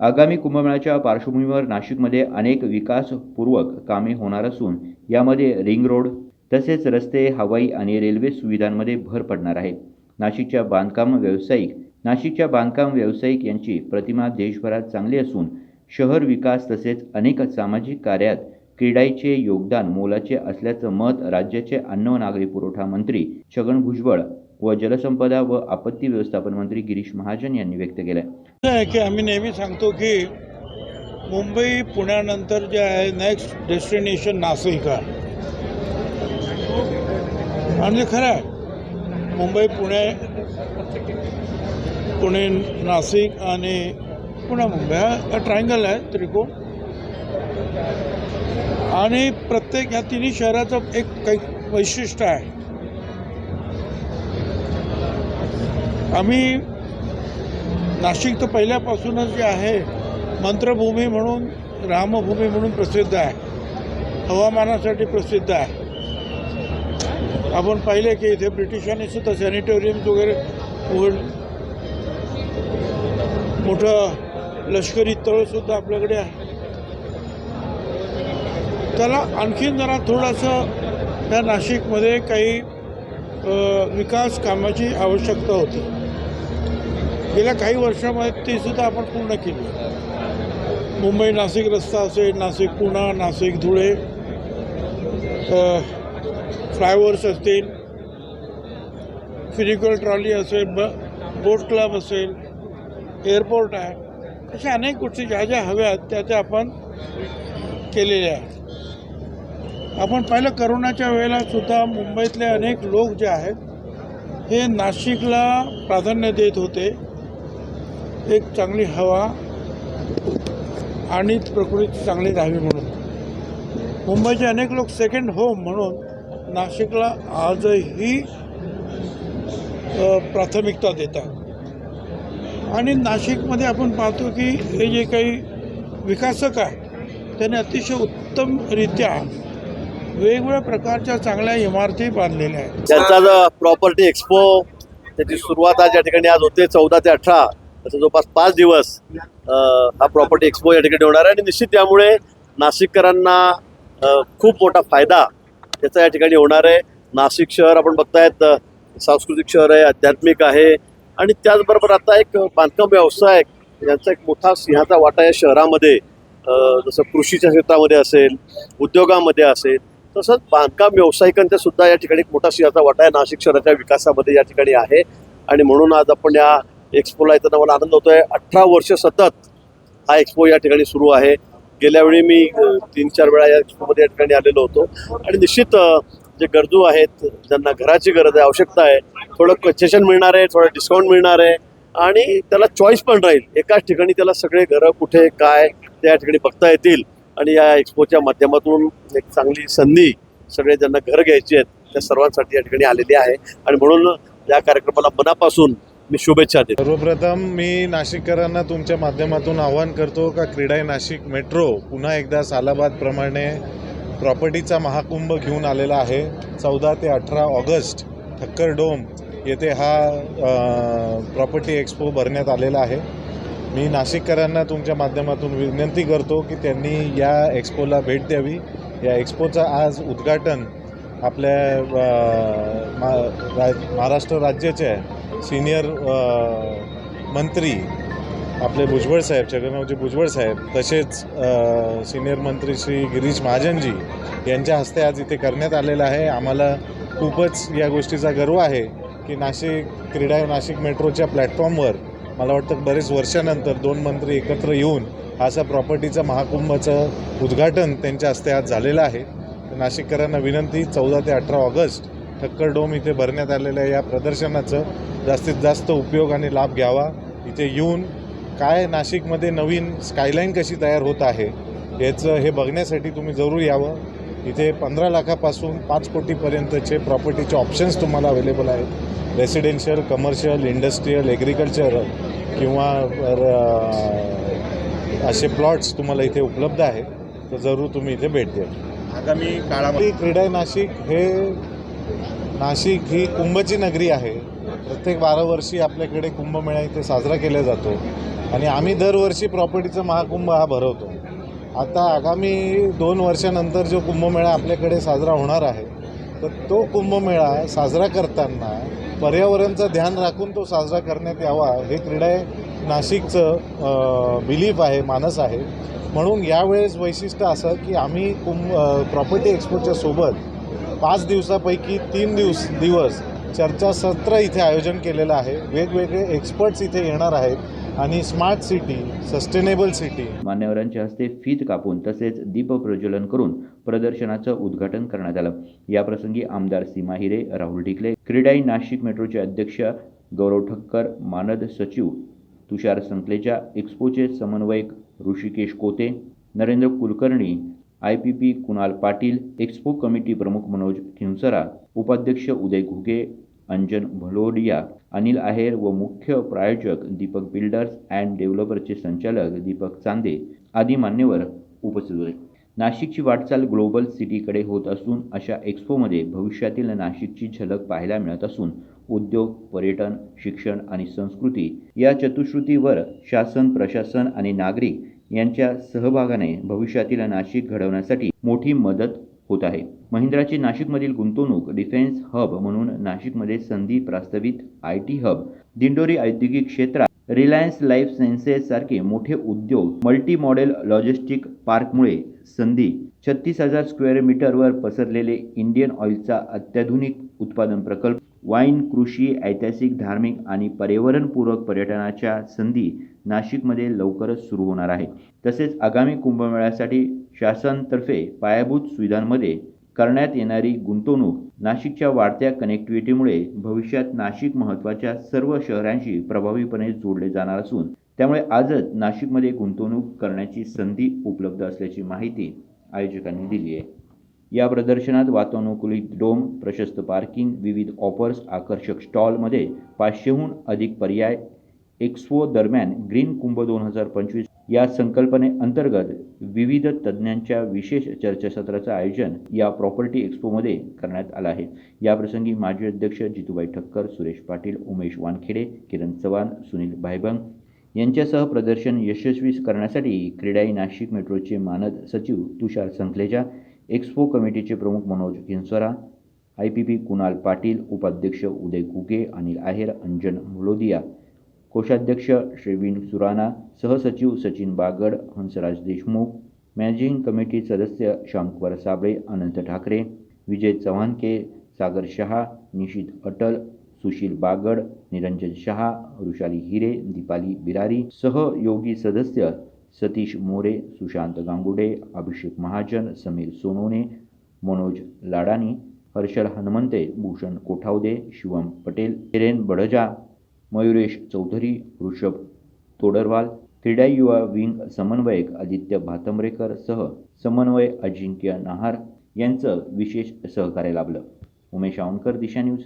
आगामी कुंभमेळ्याच्या पार्श्वभूमीवर नाशिकमध्ये अनेक विकासपूर्वक कामे होणार असून यामध्ये रिंग रोड तसेच रस्ते हवाई आणि रेल्वे सुविधांमध्ये भर पडणार आहे. नाशिकच्या बांधकाम व्यावसायिक नाशिकच्या बांधकाम व्यावसायिक यांची प्रतिमा देशभरात चांगली असून शहर विकास तसेच अनेक सामाजिक कार्यात क्रीडाईचे योगदान मोलाचे असल्याचं मत राज्याचे अन्न व नागरी पुरवठा मंत्री छगन भुजबळ व जलसंपदा व आपत्ती व्यवस्थापन मंत्री गिरीश महाजन यांनी व्यक्त केलं आहे आहे की आम्ही नेहमी सांगतो की मुंबई पुण्यानंतर जे आहे नेक्स्ट डेस्टिनेशन नाशिक आहे. आणि खरं आहे मुंबई पुणे पुणे नाशिक आणि पुणे मुंबई हा ट्रायंगल आहे त्रिकोण. आणि प्रत्येक ह्या तिन्ही शहराचं एक काही वैशिष्ट्य आहे. आम्ही नाशिक तर पहिल्यापासूनच जे आहे मंत्रभूमी म्हणून रामभूमी म्हणून प्रसिद्ध आहे. हवामानासाठी प्रसिद्ध आहे. आपण पाहिले की इथे ब्रिटिशांनी सुद्धा सॅनिटोरियम्स वगैरे उघड मोठं लष्करी तळसुद्धा आपल्याकडे आहे. त्याला आणखीन जरा थोडंसं त्या नाशिकमध्ये काही विकास कामाची आवश्यकता होती. गेल्या काही वर्षामध्ये ती सुद्धा आपण पूर्ण केली. मुंबई नाशिक रस्ता असेल नाशिक पुणा नाशिक धुळे फ्लायओव्हर्स असतील फिजिकल ट्रॉली असेल ब बोट क्लब असेल एअरपोर्ट आहे अशा अनेक गोष्टी ज्या ज्या हव्यात त्या त्या आपण केलेल्या आहेत. आपण पाहिलं करोनाच्या वेळेला सुद्धा मुंबईतले अनेक लोक जे आहेत हे नाशिकला प्राधान्य देत होते. एक चांगली हवा आणि प्रकृती चांगली राहावी म्हणून. मुंबईचे अनेक लोक सेकंड होम म्हणून नाशिकला आजही प्राथमिकता देतात. आणि नाशिकमध्ये आपण पाहतो की हे जे काही विकासक आहे त्याने अतिशय उत्तमरित्या वेगवेगळ्या प्रकारच्या चांगल्या इमारती बांधलेल्या आहेत. त्यांचा जो प्रॉपर्टी एक्सपो त्याची सुरुवात आज या ठिकाणी आज होते चौदा ते अठरा. जवळपास पाच दिवस हा प्रॉपर्टी एक्सपो या ठिकाणी होणार आहे. आणि निश्चित त्यामुळे नाशिककरांना खूप मोठा फायदा त्याचा या ठिकाणी होणार आहे. नाशिक शहर आपण बघतायत सांस्कृतिक शहर आहे आध्यात्मिक आहे. आणि त्याचबरोबर आता एक बांधकाम व्यवसाय यांचा एक मोठा सिंहाचा वाटा या शहरामध्ये जसं कृषीच्या क्षेत्रामध्ये असेल उद्योगामध्ये असेल तसंच बांधकाम व्यावसायिकांचा सुद्धा या ठिकाणी एक मोठा सिंहाचा वाटा आहे नाशिक शहराच्या विकासामध्ये या ठिकाणी आहे. आणि म्हणून आज आपण या एक्सपोला येताना मला आनंद होतोय. अठरा वर्ष सतत हा एक्सपो या ठिकाणी सुरू आहे. गेल्यावेळी मी तीन चार वेळा या एक्सपोमध्ये या ठिकाणी आलेलो होतो. आणि निश्चित जे गरजू आहेत ज्यांना घराची गरज आहे आवश्यकता आहे थोडं कन्सेशन मिळणार आहे थोडं डिस्काउंट मिळणार आहे आणि त्याला चॉईस पण राहील. एकाच ठिकाणी त्याला सगळे घरं कुठे काय ते या ठिकाणी बघता येतील. आणि या एक्सपोच्या माध्यमातून एक चांगली संधी सगळे ज्यांना घर घ्यायची आहेत त्या सर्वांसाठी या ठिकाणी आलेली आहे. आणि म्हणून या कार्यक्रमाला मनापासून मी शुभेच्छा देतो. सर्वप्रथम मी नाशिककरांना तुमच्या माध्यमातून आवाहन करतो का क्रीडाई नाशिक मेट्रो पुन्हा एकदा सालाबादप्रमाणे प्रॉपर्टीचा महाकुंभ घेऊन आलेला आहे. चौदा ते अठरा ऑगस्ट ठक्कर डोम येथे हा प्रॉपर्टी एक्सपो भरण्यात आलेला आहे. मी नाशिककरांना तुमच्या माध्यमातून विनंती करतो की त्यांनी या एक्सपोला भेट द्यावी. या एक्सपोचं आज उद्घाटन आपल्या मा महाराष्ट्र राज्याचे आहे सिनियर मंत्री आपले भुजबळ साहेब छगनरावजी भुजबळ साहेब तसेच सिनियर मंत्री श्री गिरीश महाजनजी यांच्या हस्ते आज इथे करण्यात आलेलं आहे. आम्हाला खूपच या गोष्टीचा गर्व आहे की नाशिक क्रीडा नाशिक मेट्रोच्या प्लॅटफॉर्मवर मला वाटतं बरेच वर्षानंतर दोन मंत्री एकत्र येऊन असा प्रॉपर्टीचं महाकुंभाचं उद्घाटन त्यांच्या हस्ते आज झालेलं आहे. तर नाशिककरांना विनंती चौदा ते अठरा ऑगस्ट ठक्कर डोम इथे भरण्यात आलेल्या या प्रदर्शनाचं जास्तीत जास्त उपयोग आणि लाभ घ्यावा. इथे येऊन काय नाशिकमध्ये नवीन स्कायलाईन कशी तयार होत आहे याचं हे बघण्यासाठी तुम्ही जरूर यावं. इथे पंधरा लाखापासून पाच कोटीपर्यंतचे प्रॉपर्टीचे ऑप्शन्स तुम्हाला अवेलेबल आहेत. रेसिडेन्शियल कमर्शियल इंडस्ट्रीयल ॲग्रिकल्चर किंवा असे प्लॉट्स तुम्हाला इथे उपलब्ध आहेत. तर जरूर तुम्ही इथे भेट द्या आगामी काळामध्ये क्रीडा नाशिक हे नाशिक ही कुंभची नगरी आहे. प्रत्येक बारा वर्षी आपल्याकडे कुंभमेळा इथे साजरा केला जातो आणि आम्ही दरवर्षी प्रॉपर्टीचा महाकुंभ हा भरवतो. आता आगामी दोन वर्षानंतर जो कुंभमेळा आपल्याकडे साजरा होणार आहे तर तो कुंभमेळा साजरा करताना पर्यावरणचं ध्यान राखून तो साजरा करण्यात यावा हे क्रीडा नाशिकचं बिलीफ आहे मानस आहे. म्हणून यावेळेस वैशिष्ट्य असं की आम्ही कुंभ प्रॉपर्टी एक्सपोच्या सोबत पाच दिवसापैकी तीन दिवस दिवस चर्चासत्र इथे आयोजन केलेलं आहे. वेगवेगळे एक्सपर्ट्स इथे येणार आहेत. आणि स्मार्ट सिटी सस्टेनेबल सिटी मान्यवरांच्या हस्ते फीत कापून तसेच दीप प्रज्वलन करून प्रदर्शनाचं उद्घाटन करण्यात आलं. याप्रसंगी आमदार सीमा हिरे राहुल ढिकले क्रीडाई नाशिक मेट्रोचे अध्यक्ष गौरव ठक्कर मानद सचिव तुषार संकलेजा एक्स्पोचे समन्वयक Rishikesh Kote Narendra Kulkarni I P P Kunal Patil expo committee प्रमुख मनोज खिंसरा उपाध्यक्ष उदय घुगे अंजन भलोडिया अनिल आहेर व मुख्य प्रायोजक दीपक बिल्डर्स अँड डेव्हलपरचे संचालक दीपक चांदे आदी मान्यवर उपस्थित होते. नाशिकची वाटचाल ग्लोबल सिटीकडे होत असून अशा एक्स्पोमध्ये भविष्यातील नाशिकची झलक पाहायला मिळत असून उद्योग पर्यटन शिक्षण आणि संस्कृती या चतुश्रुतीवर शासन प्रशासन आणि नागरिक यांच्या सहभागाने भविष्यातील नाशिक घडवण्यासाठी मोठी मदत होत आहे. महिंद्राची नाशिकमधील गुंतवणूक डिफेन्स हब म्हणून नाशिकमध्ये संधी प्रास्तावित आय टी हब दिंडोरी औद्योगिक क्षेत्रात रिलायन्स लाईफ सायन्सेस सारखे मोठे उद्योग मल्टी मॉडेल लॉजिस्टिक पार्कमुळे संधी छत्तीस हजार स्क्वेअर मीटरवर पसरलेले इंडियन ऑइलचा अत्याधुनिक उत्पादन प्रकल्प वाईन कृषी ऐतिहासिक धार्मिक आणि पर्यावरणपूरक पर्यटनाच्या संधी नाशिकमध्ये लवकरच सुरू होणार आहे. तसेच आगामी कुंभमेळ्यासाठी शासनातर्फे पायाभूत सुविधांमध्ये करण्यात येणारी गुंतवणूक नाशिकच्या वाढत्या कनेक्टिव्हिटीमुळे भविष्यात नाशिक महत्त्वाच्या सर्व शहरांशी प्रभावीपणे जोडले जाणार असून त्यामुळे आजच नाशिकमध्ये गुंतवणूक करण्याची संधी उपलब्ध असल्याची माहिती आयोजकांनी दिली आहे. या प्रदर्शनात वातानुकूलित डोम प्रशस्त पार्किंग विविध ऑफर्स आकर्षक स्टॉलमध्ये पाचशेहून अधिक पर्याय एक्स्पो दरम्यान ग्रीन कुंभ दोन हजार पंचवीस या संकल्पनेअंतर्गत विविध तज्ज्ञांच्या विशेष चर्चासत्राचं आयोजन या प्रॉपर्टी एक्स्पोमध्ये करण्यात आलं आहे. याप्रसंगी माजी अध्यक्ष जितूबाई ठक्कर सुरेश पाटील उमेश वानखेडे किरण चव्हाण सुनील भायबंग यांच्यासह प्रदर्शन यशस्वी करण्यासाठी क्रीडाई नाशिक मेट्रोचे मानद सचिव तुषार संखलेजा एक्स्पो कमिटीचे प्रमुख Manoj Kinsara I P P Kunal Patil उपाध्यक्ष उदय घुगे अनिल आहेर अंजन मुलोदिया कोषाध्यक्ष श्रीविन सुराणा सहसचिव सचिन बागड, हंसराज देशमुख, मॅनेजिंग कमिटी सदस्य श्यामकुमार साबळे, अनंत ठाकरे, विजय चव्हाणके सागर शहा, निशित अटल, सुशील बागड, निरंजन शहा वृषाली हिरे, दीपाली बिरारी, सहयोगी सदस्य सतीश मोरे, सुशांत गांगुडे, अभिषेक महाजन, समीर सोनोने, मनोज लाडानी, हर्षल हनुमंते, भूषण कोठावदे शिवम पटेल हिरेन बडजा मयुरेश चौधरी ऋषभ तोडरवाल क्रीडा युवा विंग समन्वयक आदित्य भातंबरेकर सह समन्वय अजिंक्य नाहार यांचं विशेष सहकार्य लाभलं. उमेश आवनकर दिशा न्यूज